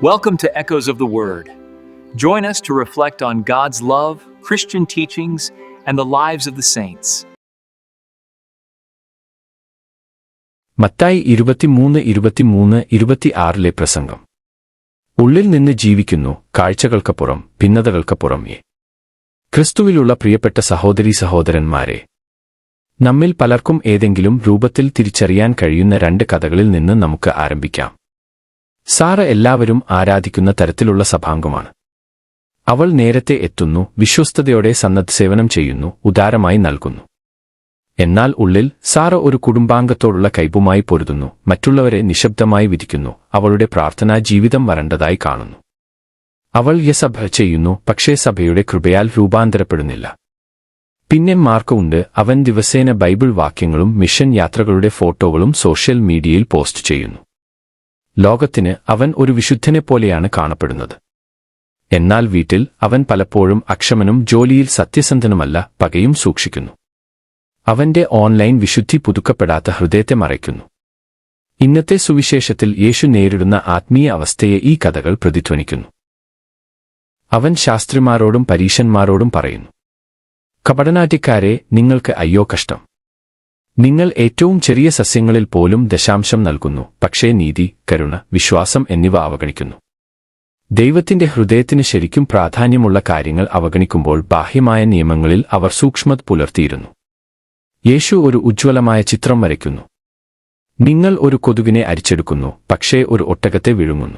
Welcome to Echoes of the Word. Join us to reflect on God's love, Christian teachings, and the lives of the saints. Mathai ഇരുപത്തിമൂന്ന് ഇരുപത്തിമൂന്ന് ഇരുപത്തിയാറിലെ പ്രസംഗം ഉള്ളിൽ നിന്ന് ജീവിക്കുന്നു കാഴ്ചകൾക്കപ്പുറം ഭിന്നതകൾക്കപ്പുറം എ ക്രിസ്തുവിലുള്ള പ്രിയപ്പെട്ട സഹോദരീ സഹോദരന്മാരെ നമ്മിൽ പലർക്കും ഏതെങ്കിലും രൂപത്തിൽ തിരിച്ചറിയാൻ കഴിയുന്ന രണ്ട് കഥകളിൽ നിന്ന് നമുക്ക് ആരംഭിക്കാം സാറ എല്ലാവരും ആരാധിക്കുന്ന തരത്തിലുള്ള സഭാംഗമാണ്. അവൾ നേരത്തെ എത്തുന്നു വിശ്വസ്തയോടെ സന്നദ്ധസേവനം ചെയ്യുന്നു ഉദാരമായി നൽകുന്നു. എന്നാൽ ഉള്ളിൽ സാറ ഒരു കുടുംബാംഗത്തോടുള്ള കൈപ്പുമായി പൊരുതുന്നു മറ്റുള്ളവരെ നിശബ്ദമായി വിധിക്കുന്നു അവളുടെ പ്രാർത്ഥനാ ജീവിതം വരണ്ടതായി കാണുന്നു. അവൾ യസഭ ചെയ്യുന്നു പക്ഷേ സഭയുടെ കൃപയാൽ രൂപാന്തരപ്പെടുന്നില്ല. പിന്നെ മാർക്ക് ഉണ്ട് അവൻ ദിവസേന ബൈബിൾ വാക്യങ്ങളും മിഷൻ യാത്രകളുടെ ഫോട്ടോകളും സോഷ്യൽ മീഡിയയിൽ പോസ്റ്റ് ചെയ്യുന്നു. ലോകത്തിന് അവൻ ഒരു വിശുദ്ധനെപ്പോലെയാണ് കാണപ്പെടുന്നത്. എന്നാൽ വീട്ടിൽ അവൻ പലപ്പോഴും അക്ഷമനും ജോലിയിൽ സത്യസന്ധനുമല്ല പകയും സൂക്ഷിക്കുന്നു. അവന്റെ ഓൺലൈൻ വിശുദ്ധി പുതുക്കപ്പെടാത്ത ഹൃദയത്തെ മറയ്ക്കുന്നു. ഇന്നത്തെ സുവിശേഷത്തിൽ യേശു നേരിടുന്ന ആത്മീയ അവസ്ഥയെ ഈ കഥകൾ പ്രതിധ്വനിക്കുന്നു. അവൻ ശാസ്ത്രിമാരോടും പരീശന്മാരോടും പറയുന്നു കപടനാട്യക്കാരെ നിങ്ങൾക്ക് അയ്യോ കഷ്ടം. നിങ്ങൾ ഏറ്റവും ചെറിയ സസ്യങ്ങളിൽ പോലും ദശാംശം നൽകുന്നു. പക്ഷേ നീതി കരുണ വിശ്വാസം എന്നിവ അവഗണിക്കുന്നു. ദൈവത്തിന്റെ ഹൃദയത്തിന് ശരിക്കും പ്രാധാന്യമുള്ള കാര്യങ്ങൾ അവഗണിക്കുമ്പോൾ ബാഹ്യമായ നിയമങ്ങളിൽ അവർ സൂക്ഷ്മത പുലർത്തിയിരുന്നു. യേശു ഒരു ഉജ്ജ്വലമായ ചിത്രം വരയ്ക്കുന്നു. നിങ്ങൾ ഒരു കൊതുകിനെ അരിച്ചെടുക്കുന്നു പക്ഷേ ഒരു ഒട്ടകത്തെ വിഴുങ്ങുന്നു.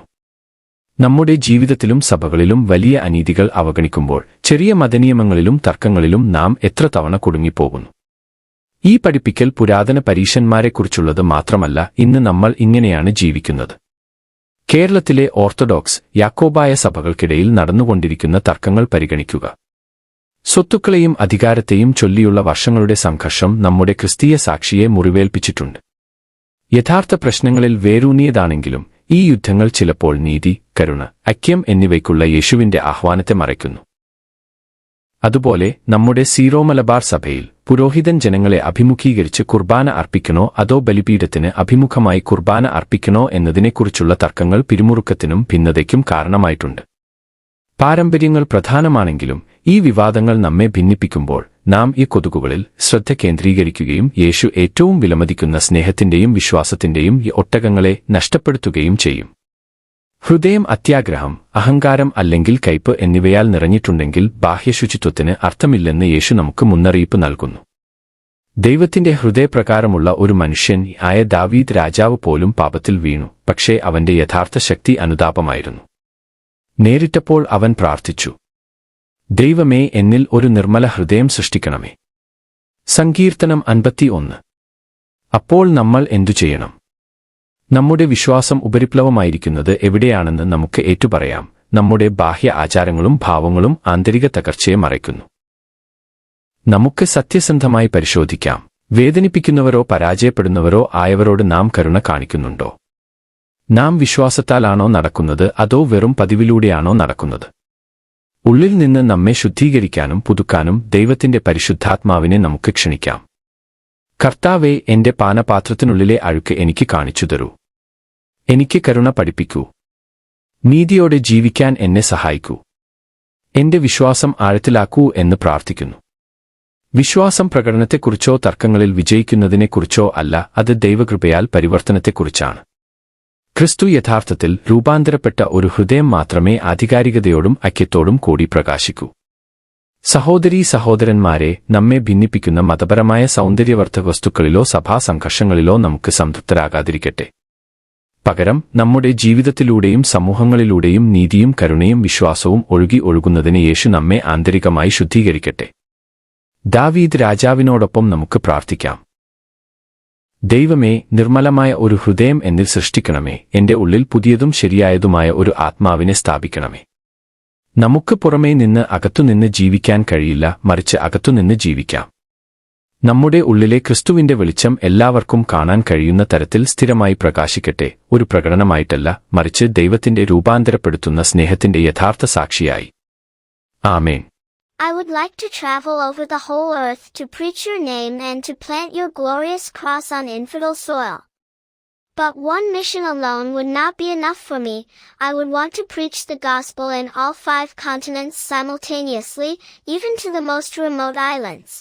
നമ്മുടെ ജീവിതത്തിലും സഭകളിലും വലിയ അനീതികൾ അവഗണിക്കുമ്പോൾ ചെറിയ മതനിയമങ്ങളിലും തർക്കങ്ങളിലും നാം എത്ര തവണ കുടുങ്ങിപ്പോകുന്നു. ഈ പഠിപ്പിക്കൽ പുരാതന പരീശന്മാരെക്കുറിച്ചുള്ളത് മാത്രമല്ല ഇന്ന് നമ്മൾ ഇങ്ങനെയാണ് ജീവിക്കുന്നത്. കേരളത്തിലെ ഓർത്തഡോക്സ് യാക്കോബായ സഭകൾക്കിടയിൽ നടന്നുകൊണ്ടിരിക്കുന്ന തർക്കങ്ങൾ പരിഗണിക്കുക. സ്വത്തുക്കളെയും അധികാരത്തെയും ചൊല്ലിയുള്ള വർഷങ്ങളുടെ സംഘർഷം നമ്മുടെ ക്രിസ്തീയ സാക്ഷിയെ മുറിവേൽപ്പിച്ചിട്ടുണ്ട്. യഥാർത്ഥ പ്രശ്നങ്ങളിൽ വേരൂന്നിയതാണെങ്കിലും ഈ യുദ്ധങ്ങൾ ചിലപ്പോൾ നീതി കരുണ ഐക്യം എന്നിവയ്ക്കുള്ള യേശുവിന്റെ ആഹ്വാനത്തെ മറയ്ക്കുന്നു. അതുപോലെ നമ്മുടെ സീറോ മലബാർ സഭയിൽ പുരോഹിതൻ ജനങ്ങളെ അഭിമുഖീകരിച്ച് കുർബാന അർപ്പിക്കണോ അതോ ബലിപീഠത്തിന് അഭിമുഖമായി കുർബാന അർപ്പിക്കണോ എന്നതിനെക്കുറിച്ചുള്ള തർക്കങ്ങൾ പിരിമുറുക്കത്തിനും ഭിന്നതയ്ക്കും കാരണമായിട്ടുണ്ട്. പാരമ്പര്യങ്ങൾ പ്രധാനമാണെങ്കിലും ഈ വിവാദങ്ങൾ നമ്മെ ഭിന്നിപ്പിക്കുമ്പോൾ നാം ഈ കൊതുകുകളിൽ ശ്രദ്ധ കേന്ദ്രീകരിക്കുകയും യേശു ഏറ്റവും വിലമതിക്കുന്ന സ്നേഹത്തിന്റെയും വിശ്വാസത്തിന്റെയും ഈ ഒട്ടകങ്ങളെ നഷ്ടപ്പെടുത്തുകയും ചെയ്യും. ഹൃദയം അത്യാഗ്രഹം അഹങ്കാരം അല്ലെങ്കിൽ കയ്പ് എന്നിവയാൽ നിറഞ്ഞിട്ടുണ്ടെങ്കിൽ ബാഹ്യശുചിത്വത്തിന് അർത്ഥമില്ലെന്ന് യേശു നമുക്ക് മുന്നറിയിപ്പ് നൽകുന്നു. ദൈവത്തിന്റെ ഹൃദയപ്രകാരമുള്ള ഒരു മനുഷ്യൻ ആയ ദാവീദ് രാജാവ് പോലും പാപത്തിൽ വീണു പക്ഷേ അവന്റെ യഥാർത്ഥ ശക്തി അനുതാപമായിരുന്നു. നേരിട്ടപ്പോൾ അവൻ പ്രാർത്ഥിച്ചു ദൈവമേ എന്നിൽ ഒരു നിർമ്മല ഹൃദയം സൃഷ്ടിക്കണമേ. സങ്കീർത്തനം അൻപത്തിയൊന്ന്. അപ്പോൾ നമ്മൾ എന്തു ചെയ്യണം? നമ്മുടെ വിശ്വാസം ഉപരിപ്ലവമായിരിക്കുന്നത് എവിടെയാണെന്ന് നമുക്ക് ഏറ്റുപറയാം. നമ്മുടെ ബാഹ്യ ആചാരങ്ങളും ഭാവങ്ങളും ആന്തരിക തകർച്ചയെ മറയ്ക്കുന്നു. നമുക്ക് സത്യസന്ധമായി പരിശോധിക്കാം. വേദനിപ്പിക്കുന്നവരോ പരാജയപ്പെടുന്നവരോ ആയവരോട് നാം കരുണ കാണിക്കുന്നുണ്ടോ? നാം വിശ്വാസത്താലാണോ നടക്കുന്നത്? അതോ വെറും പതിവിലൂടെയാണോ നടക്കുന്നത്? ഉള്ളിൽ നിന്ന് നമ്മെ ശുദ്ധീകരിക്കാനും പുതുക്കാനും ദൈവത്തിന്റെ പരിശുദ്ധാത്മാവിനെ നമുക്ക് ക്ഷണിക്കാം. കർത്താവെ എന്റെ പാനപാത്രത്തിനുള്ളിലെ അഴുക്ക് എനിക്ക് കാണിച്ചു തരൂ എനിക്ക് കരുണ പഠിപ്പിക്കൂ. നീതിയോടെ ജീവിക്കാൻ എന്നെ സഹായിക്കൂ. എന്റെ വിശ്വാസം ആഴത്തിലാക്കൂ എന്ന് പ്രാർത്ഥിക്കുന്നു. വിശ്വാസം പ്രകടനത്തെക്കുറിച്ചോ തർക്കങ്ങളിൽ വിജയിക്കുന്നതിനെക്കുറിച്ചോ അല്ല അത് ദൈവകൃപയാൽ പരിവർത്തനത്തെക്കുറിച്ചാണ്. ക്രിസ്തു യഥാർത്ഥത്തിൽ രൂപാന്തരപ്പെട്ട ഒരു ഹൃദയം മാത്രമേ ആധികാരികതയോടും ഐക്യത്തോടും കൂടി പ്രകാശിക്കൂ. സഹോദരീ സഹോദരന്മാരെ നമ്മെ ഭിന്നിപ്പിക്കുന്ന മതപരമായ സൗന്ദര്യവർദ്ധ വസ്തുക്കളിലോ സഭാസംഘർഷങ്ങളിലോ നമുക്ക് സംതൃപ്തരാകാതിരിക്കട്ടെ. പകരം നമ്മുടെ ജീവിതത്തിലൂടെയും സമൂഹങ്ങളിലൂടെയും നീതിയും കരുണയും വിശ്വാസവും ഒഴുകി ഒഴുകുന്നതിന് യേശു നമ്മെ ആന്തരികമായി ശുദ്ധീകരിക്കട്ടെ. ദാവീദ് രാജാവിനോടൊപ്പം നമുക്ക് പ്രാർത്ഥിക്കാം. ദൈവമേ നിർമ്മലമായ ഒരു ഹൃദയം എന്നിൽ സൃഷ്ടിക്കണമേ. എന്റെ ഉള്ളിൽ പുതിയതും ശരിയായതുമായ ഒരു ആത്മാവിനെ സ്ഥാപിക്കണമേ. നമുക്ക് പുറമേ നിന്ന് അകത്തുനിന്ന് ജീവിക്കാൻ കഴിയില്ല മറിച്ച് അകത്തുനിന്ന് ജീവിക്കാം. നമ്മുടെ ഉള്ളിലെ ക്രിസ്തുവിന്റെ വെളിച്ചം എല്ലാവർക്കും കാണാൻ കഴിയുന്ന തരത്തിൽ സ്ഥിരമായി പ്രകാശിക്കട്ടെ ഒരു പ്രകടനമായിട്ടല്ല മറിച്ച് ദൈവത്തിന്റെ രൂപാന്തരപ്പെടുത്തുന്ന സ്നേഹത്തിന്റെ യഥാർത്ഥ സാക്ഷിയായി ആമേൻ I would like to travel over the whole earth to preach your name and to plant your glorious cross on infidel soil. But one mission alone would not be enough for me. I would want to preach the gospel in all five continents simultaneously, even to the most remote islands.